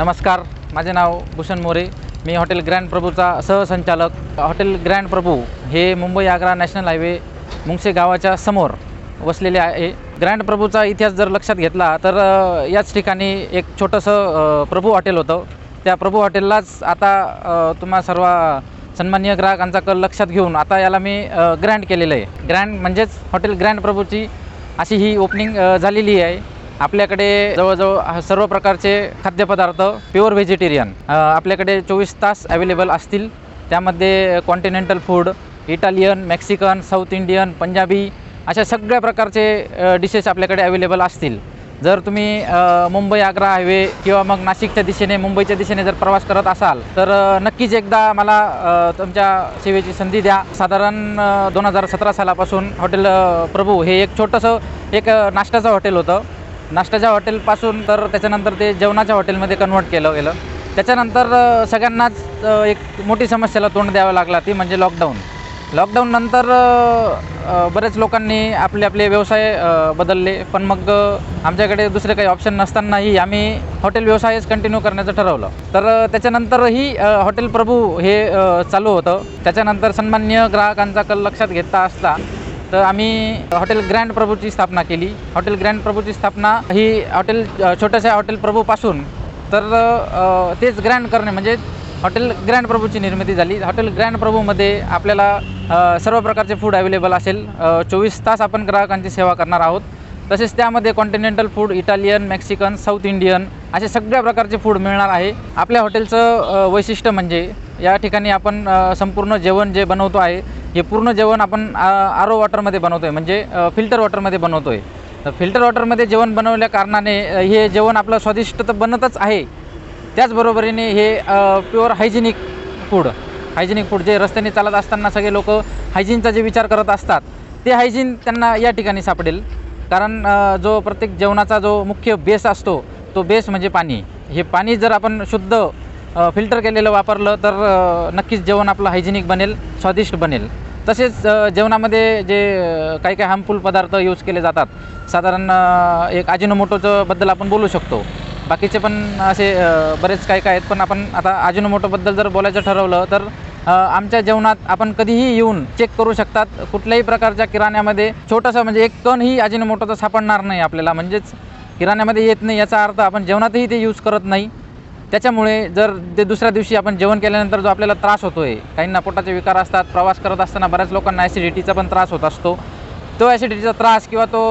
नमस्कार माझे नाव भूषण मोरे. मी हॉटेल ग्रँड प्रभूचा सहसंचालक. हॉटेल ग्रँड प्रभू हे मुंबई आग्रा नॅशनल हायवे मुंगसे गावाच्या समोर वसलेले आहे. ग्रँड प्रभूचा इतिहास जर लक्षात घेतला तर याच ठिकाणी एक छोटंसं प्रभू हॉटेल होतं. त्या प्रभू हॉटेललाच आता तुम्हा सर्व सन्माननीय ग्राहकांचा कल लक्षात घेऊन आता याला मी ग्रँड केलेलं आहे. ग्रँड म्हणजेच हॉटेल ग्रँड प्रभूची अशी ही ओपनिंग झालेली आहे. आपल्याकडे जवळजवळ सर्व प्रकारचे खाद्यपदार्थ प्युअर व्हेजिटेरियन आपल्याकडे चोवीस तास अवेलेबल असतील. त्यामध्ये continental food Italian Mexican south Indian Punjabi अशा सगळ्या प्रकारचे डिशेस आपल्याकडे अवेलेबल असतील. जर तुम्ही मुंबई आग्रा हायवे किंवा मग नाशिकच्या दिशेने मुंबईच्या दिशेने जर प्रवास करत असाल तर नक्कीच एकदा मला तुमच्या सेवेची संधी द्या. साधारण दोन हजार सतरा सालापासून हॉटेल प्रभू हे एक छोटंसं एक नाश्त्याचं हॉटेल होतं. नाश्त्याच्या हॉटेलपासून तर त्याच्यानंतर ते जेवणाच्या हॉटेलमध्ये कन्वर्ट केलं गेलं. त्याच्यानंतर सगळ्यांनाच एक मोठी समस्येला तोंड द्यावं लागला ती म्हणजे लॉकडाऊन लॉकडाऊननंतर बरेच लोकांनी आपले आपले व्यवसाय बदलले. पण मग आमच्याकडे दुसरे काही ऑप्शन नसतानाही आम्ही हॉटेल व्यवसायच कंटिन्यू करण्याचं ठरवलं. तर त्याच्यानंतरही हॉटेल प्रभू हे चालू होतं. त्याच्यानंतर सन्मान्य ग्राहकांचा कल लक्षात घेता असता तर आम्ही हॉटेल ग्रँड प्रभूची स्थापना केली. हॉटेल ग्रँड प्रभूची स्थापना ही हॉटेल छोट्याशा हॉटेल प्रभूपासून. तर तेच ग्रँड करणे म्हणजे हॉटेल ग्रँड प्रभूची निर्मिती झाली. हॉटेल ग्रँड प्रभूमध्ये आपल्याला सर्व प्रकारचे फूड अवेलेबल असेल. चोवीस तास आपण ग्राहकांची सेवा करणार आहोत. तसेच त्यामध्ये continental food Italian Mexican south Indian असे सगळ्या प्रकारचे फूड मिळणार आहे. आपल्या हॉटेलचं वैशिष्ट्य म्हणजे या ठिकाणी आपण संपूर्ण जेवण जे बनवतो आहे हे पूर्ण जेवण आपण आर ओ वॉटरमध्ये बनवतो आहे म्हणजे फिल्टर वॉटरमध्ये बनवतो आहे तर फिल्टर वॉटरमध्ये जेवण बनवल्या कारणाने हे जेवण आपलं स्वादिष्ट तर बनतच आहे. त्याचबरोबरीने हे pure hygienic food hygienic food जे रस्त्याने चालत असताना सगळे लोक हायजीनचा जे विचार करत असतात ते हायजीन त्यांना या ठिकाणी सापडेल. कारण जो प्रत्येक जेवणाचा जो मुख्य बेस असतो तो बेस म्हणजे पाणी. हे पाणी जर आपण शुद्ध फिल्टर केलेलं वापरलं तर नक्कीच जेवण आपलं हायजेनिक बनेल स्वादिष्ट बनेल. तसेच जेवणामध्ये जे काही काही हार्मफुल पदार्थ यूज केले जातात साधारण एक अजिनोमोटोचंबद्दल आपण बोलू शकतो. बाकीचे पण असे बरेच काही काय आहेत पण आपण आता अजिनोमोटोबद्दल जर बोलायचं ठरवलं तर आमच्या जेवणात आपण कधीही येऊन चेक करू शकतात कुठल्याही प्रकारच्या किराण्यामध्ये छोटासा म्हणजे एक कणही अजिनोमोटोचं सापडणार नाही आपल्याला. म्हणजेच किराण्यामध्ये येत नाही याचा अर्थ आपण जेवणातही ते यूज करत नाही. त्याच्यामुळे जर ते दुसऱ्या दिवशी आपण जेवण केल्यानंतर जो आपल्याला त्रास होतो आहे काहींना पोटाचे विकार असतात प्रवास करत असताना बऱ्याच लोकांना ॲसिडिटीचा पण त्रास होत असतो. तो ॲसिडिटीचा त्रास किंवा तो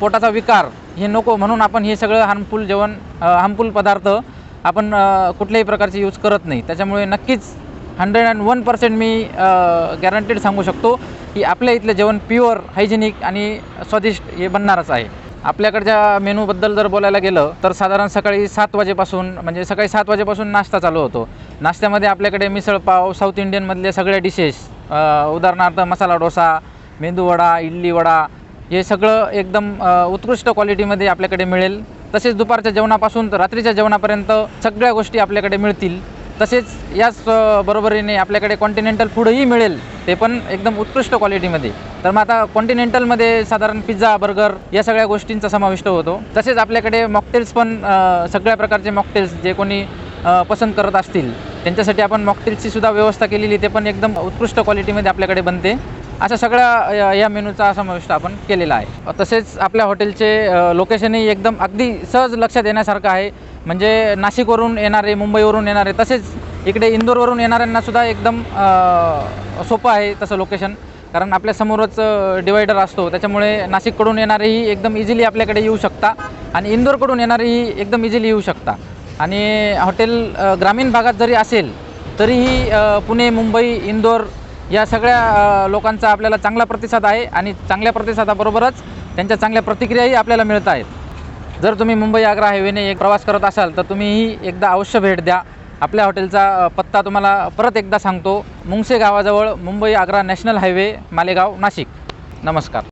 पोटाचा विकार हे नको म्हणून आपण हे सगळं हार्मफुल जेवण हार्मफुल पदार्थ आपण कुठल्याही प्रकारचे यूज करत नाही. त्याच्यामुळे नक्कीच हंड्रेड अँड वन पर्सेंट मी गॅरंटेड सांगू शकतो की आपल्या इथलं जेवण प्युअर हायजेनिक आणि स्वादिष्ट हे बनणारच आहे. आपल्याकडच्या मेनूबद्दल जर बोलायला गेलं तर साधारण सकाळी सात वाजेपासून म्हणजे सकाळी सात वाजेपासून नाश्ता चालू होतो. नाश्त्यामध्ये आपल्याकडे मिसळपाव साऊथ इंडियनमधले सगळे डिशेस उदाहरणार्थ मसाला डोसा मेंदूवडा इडली वडा हे सगळं एकदम उत्कृष्ट क्वालिटीमध्ये आपल्याकडे मिळेल. तसेच दुपारच्या जेवणापासून तर रात्रीच्या जेवणापर्यंत सगळ्या गोष्टी आपल्याकडे मिळतील. तसेच याच बरोबरीने आपल्याकडे कॉन्टिनेंटल फूडही मिळेल ते पण एकदम उत्कृष्ट क्वालिटीमध्ये तर मग आता कॉन्टिनेंटलमध्ये साधारण पिझ्झा बर्गर या सगळ्या गोष्टींचा समाविष्ट होतो. तसेच आपल्याकडे मॉकटेल्स पण सगळ्या प्रकारचे मॉकटेल्स जे कोणी पसंत करत असतील त्यांच्यासाठी आपण मॉकटेल्सची सुद्धा व्यवस्था केलेली ते पण एकदम उत्कृष्ट क्वालिटीमध्ये आपल्याकडे बनते. अशा सगळ्या या- या मेनूचा समाविष्ट आपण केलेला आहे. तसेच आपल्या हॉटेलचे लोकेशनही एकदम अगदी सहज लक्षात येण्यासारखं आहे. म्हणजे नाशिकवरून येणारे मुंबईवरून येणारे तसेच इकडे इंदोरवरून येणाऱ्यांना सुद्धा एकदम सोपं आहे तसं लोकेशन कारण आपल्यासमोरच डिवायडर असतो. त्याच्यामुळे नाशिककडून येणारेही एकदम इझिली आपल्याकडे येऊ शकता आणि इंदोरकडून येणारेही एकदम इझिली येऊ शकता. आणि हॉटेल ग्रामीण भागात जरी असेल तरीही पुणे मुंबई इंदोर या सगळ्या लोकांचा आपल्याला चांगला प्रतिसाद आहे आणि चांगल्या प्रतिसादाबरोबरच त्यांच्या चांगल्या प्रतिक्रियाही आपल्याला मिळत आहेत. जर तुम्ही मुंबई आग्रा हायवेने एक प्रवास करत असाल तर तुम्हीही एकदा अवश्य भेट द्या. आपल्या हॉटेलचा पत्ता तुम्हाला परत एकदा सांगतो. मुंगसे गावाजवळ मुंबई आग्रा नॅशनल हायवे मालेगाव नाशिक. नमस्कार.